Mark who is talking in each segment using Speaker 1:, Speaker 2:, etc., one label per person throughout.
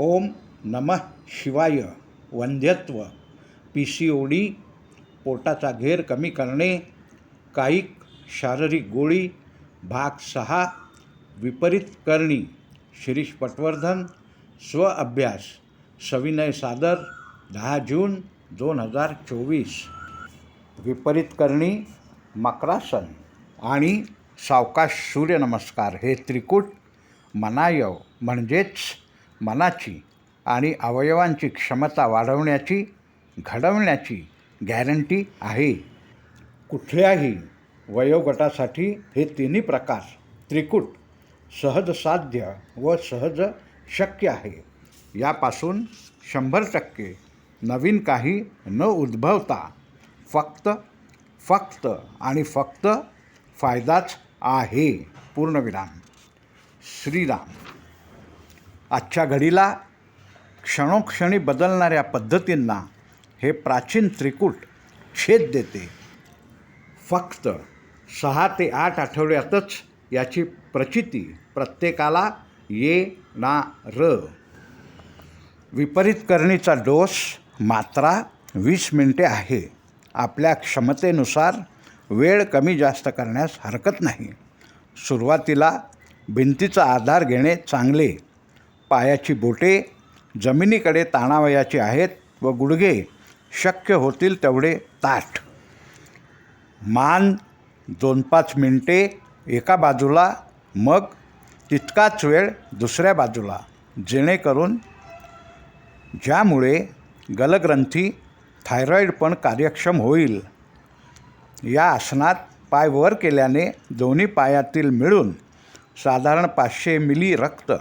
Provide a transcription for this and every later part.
Speaker 1: ओम नमः शिवाय. वंध्यत्व. पी सी ओ डी पोटाचा घेर कमी करणे. कायिक शारीरिक गोळी. भाग सहा. विपरीत करणी. शिरीष पटवर्धन. स्व अभ्यास. सविनय सादर. दहा जून दोन हजार चोवीस. विपरीत करणी. मकरासन आणि सावकाश सूर्यनमस्कार. हे त्रिकूट मनायव म्हणजेच मनाची आणि अवयवांची क्षमता वाढवण्याची घडवण्याची गॅरंटी आहे. कुठल्याही वयोगटासाठी हे तिन्ही प्रकार त्रिकूट सहज साध्य व सहज शक्य आहे. यापासून शंभर टक्के नवीन काही न उद्भवता फक्त फक्त आणि फक्त फायदाच आहे. पूर्णविराम. श्रीराम. आजच्या घडीला क्षणोक्षणी बदलणाऱ्या पद्धतींना हे प्राचीन त्रिकूट छेद देते. फक्त सहा ते आठ आठवड्यातच याची प्रचिती प्रत्येकाला ये ना र. विपरीत करणीचा डोस मात्रा वीस मिनिटे आहे. आपल्या क्षमतेनुसार वेळ कमी जास्त करण्यास हरकत नाही. सुरुवातीला भिंतीचा आधार घेणे चांगले पायाची बोटे जमिनीकडे ताणावयाची आहेत व गुडघे शक्य होतील तेवढे ताठ. मान दोन पाच मिनटे एका बाजूला मग तितकाच वेळ दुसऱ्या बाजूला जेणेकरून ज्यामुळे गलग्रंथी थायरॉईड पण कार्यक्षम होईल. या आसनात पाय वर केल्याने दोन्ही पायातील मिळून साधारण पाचशे मिली रक्त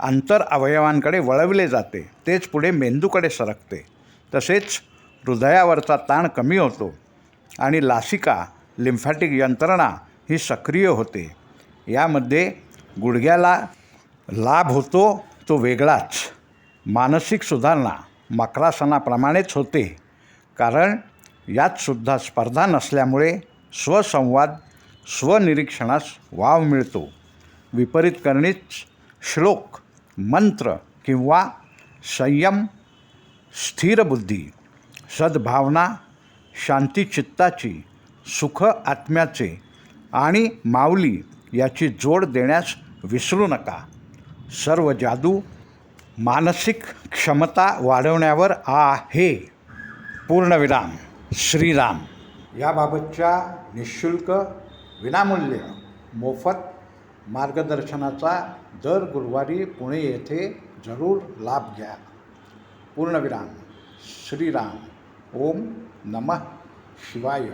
Speaker 1: आंतर अवयवांकडे वळवले जाते तेच पुढे मेंदूकडे सरकते. तसेच हृदयावरचा ताण कमी होतो आणि लासिका लिम्फॅटिक यंत्रणा ही सक्रिय होते. यामध्ये गुडघ्याला लाभ होतो तो वेगळाच. मानसिक सुधारणा मकरासनाप्रमाणेच होते. कारण यातसुद्धा स्पर्धा नसल्यामुळे स्वसंवाद स्वनिरीक्षणास वाव मिळतो. विपरीत करणीच श्लोक मंत्र किंवा संयम स्थिर बुद्धी सद्भावना शांतीचित्ताची सुख आत्म्याचे आणि माऊली याची जोड देण्यास विसरू नका. सर्व जादू मानसिक क्षमता वाढवण्यावर आहे. पूर्णविराम श्रीराम. याबाबतच्या निशुल्क विनामूल्य मोफत मार्गदर्शनाचा दर गुरुवारी पुणे येथे जरूर लाभ घ्या. पूर्णविराम. श्रीराम. ओम नमः शिवाय.